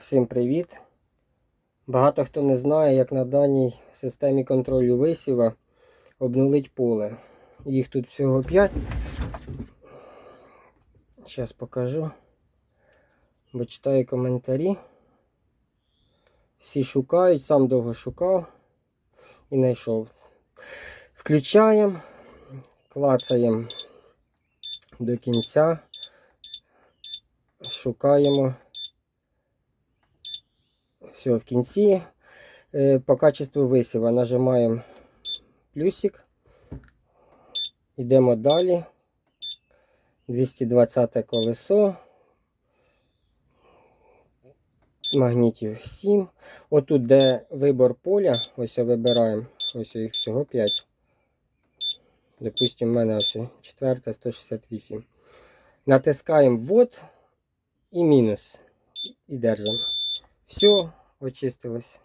Всім привіт! Багато хто не знає, як на даній системі контролю висіва обнулить поле. Їх тут всього 5. Зараз покажу. Бо читаю коментарі. Всі шукають, сам довго шукав і знайшов. Включаємо, клацаємо до кінця, шукаємо. Все, в кінці е, по качеству висіва нажимаємо плюсик. Йдемо далі. 220 колесо. Магнітів 7. Отут, де вибор поля, ось вибираємо. Ось їх всього 5. Допустимо, в мене ось 4 168. Натискаємо ввод і мінус. І держимо. Все, очистилось.